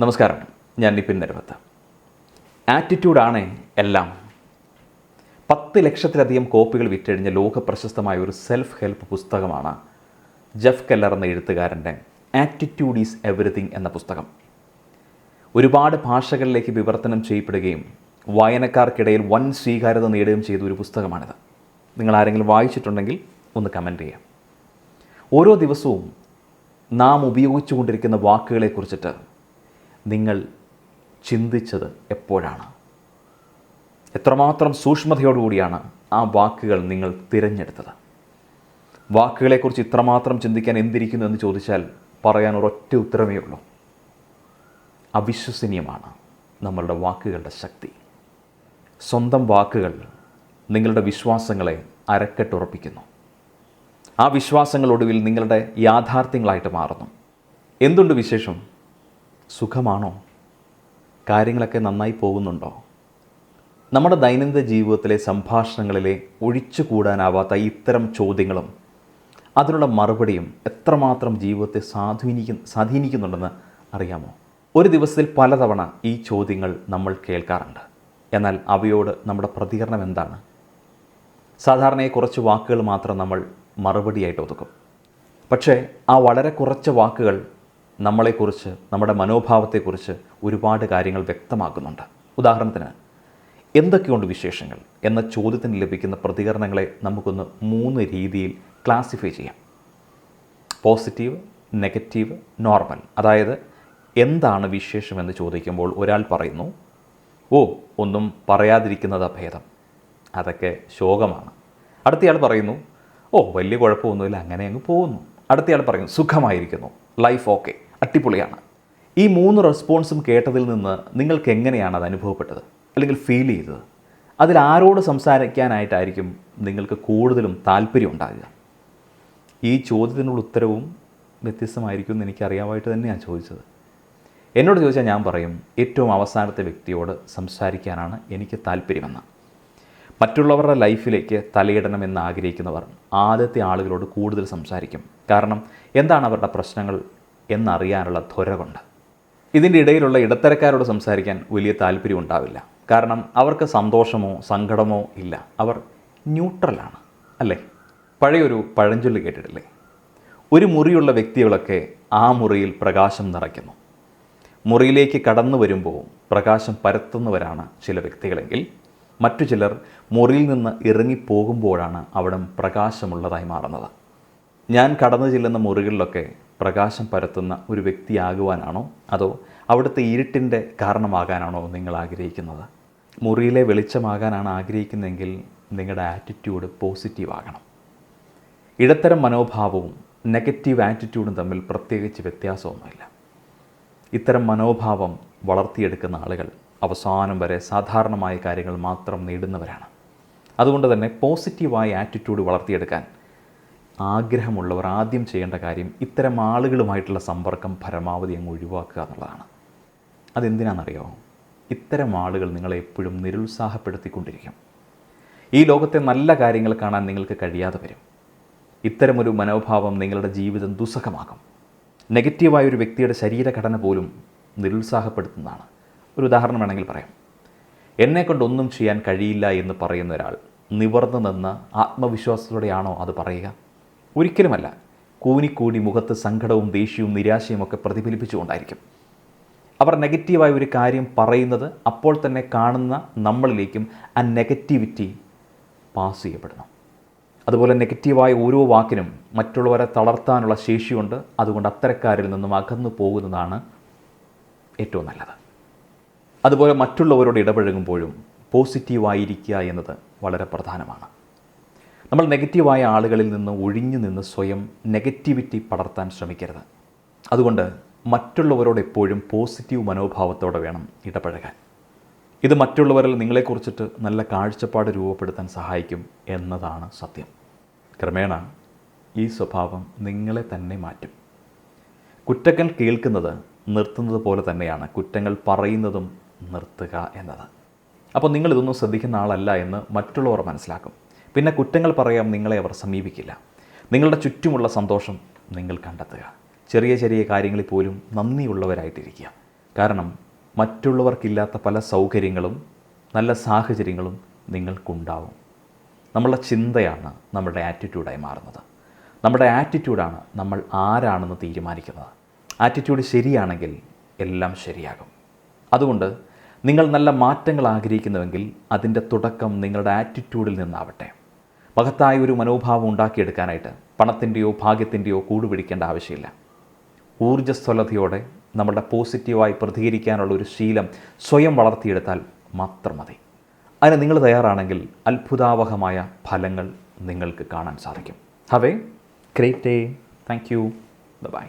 നമസ്കാരം. ഞാൻ നിപിൻ നരവത്ത് ആറ്റിറ്റ്യൂഡാണ് എല്ലാം. പത്ത് ലക്ഷത്തിലധികം കോപ്പികൾ വിറ്റഴിഞ്ഞ ലോക പ്രശസ്തമായ ഒരു സെൽഫ് ഹെൽപ്പ് പുസ്തകമാണ് ജെഫ് കെല്ലർ എന്ന എഴുത്തുകാരന്റെ ആറ്റിറ്റ്യൂഡ് ഈസ് എവറിഥിങ് എന്ന പുസ്തകം. ഒരുപാട് ഭാഷകളിലേക്ക് വിവർത്തനം ചെയ്യപ്പെടുകയും വായനക്കാർക്കിടയിൽ വൻ സ്വീകാര്യത നേടുകയും ചെയ്ത ഒരു പുസ്തകമാണിത്. നിങ്ങൾ ആരെങ്കിലും വായിച്ചിട്ടുണ്ടെങ്കിൽ ഒന്ന് കമന്റ് ചെയ്യാം. ഓരോ ദിവസവും നാം ഉപയോഗിച്ചുകൊണ്ടിരിക്കുന്ന വാക്കുകളെക്കുറിച്ചിട്ട് നിങ്ങൾ ചിന്തിച്ചത് എപ്പോഴാണ്? എത്രമാത്രം സൂക്ഷ്മതയോടുകൂടിയാണ് ആ വാക്കുകൾ നിങ്ങൾ തിരഞ്ഞെടുത്തത്? വാക്കുകളെക്കുറിച്ച് ഇത്രമാത്രം ചിന്തിക്കാൻ എന്തിരിക്കുന്നു എന്ന് ചോദിച്ചാൽ പറയാൻ ഒരൊറ്റ ഉത്തരമേ ഉള്ളൂ. അവിശ്വസനീയമാണ് നമ്മളുടെ വാക്കുകളുടെ ശക്തി. സ്വന്തം വാക്കുകൾ നിങ്ങളുടെ വിശ്വാസങ്ങളെ അരക്കെട്ടുറപ്പിക്കുന്നു. ആ വിശ്വാസങ്ങളൊടുവിൽ നിങ്ങളുടെ യാഥാർത്ഥ്യങ്ങളായിട്ട് മാറുന്നു. എന്തുണ്ട് വിശേഷം? സുഖമാണോ? കാര്യങ്ങളൊക്കെ നന്നായി പോകുന്നുണ്ടോ? നമ്മുടെ ദൈനംദിന ജീവിതത്തിലെ സംഭാഷണങ്ങളിലെ ഒഴിച്ചുകൂടാനാവാത്ത ഇത്തരം ചോദ്യങ്ങളും അതിനുള്ള മറുപടിയും എത്രമാത്രം ജീവിതത്തെ സ്വാധീനിക്കു സ്വാധീനിക്കുന്നുണ്ടെന്ന് അറിയാമോ? ഒരു ദിവസത്തിൽ പലതവണ ഈ ചോദ്യങ്ങൾ നമ്മൾ കേൾക്കാറുണ്ട്. എന്നാൽ അവയോട് നമ്മുടെ പ്രതികരണം എന്താണ്? സാധാരണയായി കുറച്ച് വാക്കുകൾ മാത്രം നമ്മൾ മറുപടിയായിട്ട് ഒതുക്കും. പക്ഷേ ആ വളരെ കുറച്ച് വാക്കുകൾ നമ്മളെക്കുറിച്ച് നമ്മുടെ മനോഭാവത്തെക്കുറിച്ച് ഒരുപാട് കാര്യങ്ങൾ വ്യക്തമാക്കുന്നുണ്ട്. ഉദാഹരണത്തിന് എന്തൊക്കെയുണ്ട് വിശേഷങ്ങൾ എന്ന ചോദ്യത്തിന് ലഭിക്കുന്ന പ്രതികരണങ്ങളെ നമുക്കൊന്ന് മൂന്ന് രീതിയിൽ ക്ലാസിഫൈ ചെയ്യാം. Positive negative normal. അതായത് എന്താണ് വിശേഷം എന്ന് ചോദിക്കുമ്പോൾ ഒരാൾ പറയുന്നു ഓ ഒന്നും പറയാതിരിക്കുന്നത് അഭേദം. അതൊക്കെ ശോകമാണ്. അടുത്തയാൾ പറയുന്നു ഓ വലിയ കുഴപ്പമൊന്നുമില്ല അങ്ങനെ അങ്ങ് പോകുന്നു. അടുത്തയാൾ പറയുന്നു സുഖമായിരിക്കുന്നു. ലൈഫ് ഓക്കെ അടിപൊളിയാണ്. ഈ മൂന്ന് റെസ്പോൺസും കേട്ടതിൽ നിന്ന് നിങ്ങൾക്ക് എങ്ങനെയാണ് അത് അനുഭവപ്പെട്ടത്? അല്ലെങ്കിൽ ഫീൽ ചെയ്തത്? അതിൽ ആരോട് സംസാരിക്കാനായിട്ടായിരിക്കും നിങ്ങൾക്ക് കൂടുതലും താല്പര്യം ഉണ്ടാകുക? ഈ ചോദ്യത്തിനുള്ള ഉത്തരവും വ്യത്യസ്തമായിരിക്കും എന്ന് എനിക്കറിയാമായിട്ട് തന്നെയാണ് ചോദിച്ചത്. എന്നോട് ചോദിച്ചാൽ ഞാൻ പറയും ഏറ്റവും അവസാനത്തെ വ്യക്തിയോട് സംസാരിക്കാനാണ് എനിക്ക് താല്പര്യമെന്ന്. മറ്റുള്ളവരുടെ ലൈഫിലേക്ക് തലയിടണമെന്ന് ആഗ്രഹിക്കുന്നവർ ആദ്യത്തെ ആളുകളോട് കൂടുതൽ സംസാരിക്കും. കാരണം എന്താണ് അവരുടെ പ്രശ്നങ്ങൾ? എന്നറിയാനുള്ള ത്വര ഇതിന്റെ ഇടയിലുള്ള ഇടത്തരക്കാരോട് സംസാരിക്കാൻ വലിയ താല്പര്യം ഉണ്ടാവില്ല. കാരണം അവർക്ക് സന്തോഷമോ സങ്കടമോ ഇല്ല. അവർ ന്യൂട്രലാണ് അല്ലേ? പഴയൊരു പഴഞ്ചൊല്ല് കേട്ടിട്ടില്ലേ? ഒരു മുറിയുള്ള വ്യക്തികളൊക്കെ ആ മുറിയിൽ പ്രകാശം നിറയ്ക്കുന്നു. മുറിയിലേക്ക് കടന്നു വരുമ്പോൾ പ്രകാശം പരത്തുന്നവരാണ് ചില വ്യക്തികളെങ്കിൽ മറ്റു ചിലർ മുറിയിൽ നിന്ന് ഇറങ്ങിപ്പോകുമ്പോഴാണ് അവിടം പ്രകാശമുള്ളതായി മാറുന്നത്. ഞാൻ കടന്നു ചെല്ലുന്ന മുറികളിലൊക്കെ പ്രകാശം പരത്തുന്ന ഒരു വ്യക്തിയാകുവാനാണോ? അതോ അവിടുത്തെ ഇരുട്ടിന്റെ കാരണമാകാനാണോ നിങ്ങൾ ആഗ്രഹിക്കുന്നത്? മുറിയിലെ വെളിച്ചമാകാനാണ് ആഗ്രഹിക്കുന്നതെങ്കിൽ നിങ്ങളുടെ ആറ്റിറ്റ്യൂഡ് പോസിറ്റീവ് ആകണം. ഇടത്തരം മനോഭാവവും നെഗറ്റീവ് ആറ്റിറ്റ്യൂഡും തമ്മിൽ പ്രത്യേകിച്ച് വ്യത്യാസമൊന്നുമില്ല. ഇത്തരം മനോഭാവം വളർത്തിയെടുക്കുന്ന ആളുകൾ അവസാനം വരെ സാധാരണമായ കാര്യങ്ങൾ മാത്രം നേടുന്നവരാണ്. അതുകൊണ്ട് തന്നെ പോസിറ്റീവായ ആറ്റിറ്റ്യൂഡ് വളർത്തിയെടുക്കാൻ ആഗ്രഹമുള്ളവർ ആദ്യം ചെയ്യേണ്ട കാര്യം ഇത്തരം ആളുകളുമായിട്ടുള്ള സമ്പർക്കം പരമാവധി അങ്ങ് ഒഴിവാക്കുക എന്നുള്ളതാണ്. അതെന്തിനാണെന്നറിയോ? ഇത്തരം ആളുകൾ നിങ്ങളെ എപ്പോഴും നിരുത്സാഹപ്പെടുത്തിക്കൊണ്ടിരിക്കും. ഈ ലോകത്തെ നല്ല കാര്യങ്ങൾ കാണാൻ നിങ്ങൾക്ക് കഴിയാതെ വരും. ഇത്തരമൊരു മനോഭാവം നിങ്ങളുടെ ജീവിതം ദുസ്സഹമാകും നെഗറ്റീവായ ഒരു വ്യക്തിയുടെ ശരീരഘടന പോലും നിരുത്സാഹപ്പെടുത്തുന്നതാണ്. ഒരു ഉദാഹരണം വേണമെങ്കിൽ പറയാം. എന്നെ കൊണ്ടൊന്നും ചെയ്യാൻ കഴിയില്ല എന്ന് പറയുന്ന ഒരാൾ നിവർന്നു നിന്ന് ആത്മവിശ്വാസത്തോടെയാണോ അത് പറയുക? ഒരിക്കലുമല്ല കൂനിക്കൂടി മുഖത്ത് സങ്കടവും ദേഷ്യവും നിരാശയും ഒക്കെ പ്രതിഫലിപ്പിച്ചുകൊണ്ടായിരിക്കും. അവർ നെഗറ്റീവായ ഒരു കാര്യം പറയുന്നത് അപ്പോൾ തന്നെ കാണുന്ന നമ്മളിലേക്കും ആ നെഗറ്റിവിറ്റി പാസ് ചെയ്യപ്പെടണം അതുപോലെ നെഗറ്റീവായ ഓരോ വാക്കിനും മറ്റുള്ളവരെ തളർത്താനുള്ള ശേഷിയുണ്ട്. അതുകൊണ്ട് അത്തരക്കാരിൽ നിന്നും അകന്നു പോകുന്നതാണ് ഏറ്റവും നല്ലത്. അതുപോലെ മറ്റുള്ളവരോട് ഇടപഴകുമ്പോഴും പോസിറ്റീവായിരിക്കുക എന്നത് വളരെ പ്രധാനമാണ്. നമ്മൾ നെഗറ്റീവായ ആളുകളിൽ നിന്ന് ഒഴിഞ്ഞു നിന്ന് സ്വയം നെഗറ്റിവിറ്റി പടർത്താൻ ശ്രമിക്കരുത്. അതുകൊണ്ട് മറ്റുള്ളവരോട് എപ്പോഴും പോസിറ്റീവ് മനോഭാവത്തോടെ വേണം ഇടപഴകാൻ. ഇത് മറ്റുള്ളവരിൽ നിങ്ങളെക്കുറിച്ചിട്ട് നല്ല കാഴ്ചപ്പാട് രൂപപ്പെടുത്താൻ സഹായിക്കും എന്നതാണ് സത്യം. ക്രമേണ ഈ സ്വഭാവം നിങ്ങളെ തന്നെ മാറ്റും. കുറ്റങ്ങൾ കേൾക്കുന്നത് നിർത്തുന്നത് പോലെ തന്നെയാണ് കുറ്റങ്ങൾ പറയുന്നതും നിർത്തുക എന്നത്. അപ്പോൾ നിങ്ങളിതൊന്നും ശ്രദ്ധിക്കുന്ന ആളല്ല എന്ന് മറ്റുള്ളവർ മനസ്സിലാക്കും. പിന്നെ കുറ്റങ്ങൾ പറയാൻ നിങ്ങളെ അവർ സമീപിക്കില്ല. നിങ്ങളുടെ ചുറ്റുമുള്ള സന്തോഷം നിങ്ങൾ കണ്ടെത്തുക. ചെറിയ ചെറിയ കാര്യങ്ങളിൽ പോലും നന്ദിയുള്ളവരായിട്ടിരിക്കുക. കാരണം മറ്റുള്ളവർക്കില്ലാത്ത പല സൗകര്യങ്ങളും നല്ല സാഹചര്യങ്ങളും നിങ്ങൾക്കുണ്ടാവും. നമ്മളുടെ ചിന്തയാണ് നമ്മുടെ ആറ്റിറ്റ്യൂഡായി മാറുന്നത്. നമ്മുടെ ആറ്റിറ്റ്യൂഡാണ് നമ്മൾ ആരാണെന്ന് തീരുമാനിക്കുന്നത്. ആറ്റിറ്റ്യൂഡ് ശരിയാണെങ്കിൽ എല്ലാം ശരിയാകും. അതുകൊണ്ട് നിങ്ങൾ നല്ല മാറ്റങ്ങൾ ആഗ്രഹിക്കുന്നുവെങ്കിൽ അതിന്റെ തുടക്കം നിങ്ങളുടെ ആറ്റിറ്റ്യൂഡിൽ നിന്നാവട്ടെ. മഹത്തായ ഒരു മനോഭാവം ഉണ്ടാക്കിയെടുക്കാനായിട്ട് പണത്തിന്റെയോ ഭാഗ്യത്തിന്റെയോ കൂടുപിടിക്കേണ്ട ആവശ്യമില്ല. ഊർജസ്വലതയോടെ നമ്മളുടെ പോസിറ്റീവായി പ്രതികരിക്കാനുള്ള ഒരു ശീലം സ്വയം വളർത്തിയെടുത്താൽ മാത്രം മതി. അതിന് നിങ്ങൾ തയ്യാറാണെങ്കിൽ അത്ഭുതാവഹമായ ഫലങ്ങൾ നിങ്ങൾക്ക് കാണാൻ സാധിക്കും. Have great day thank you bye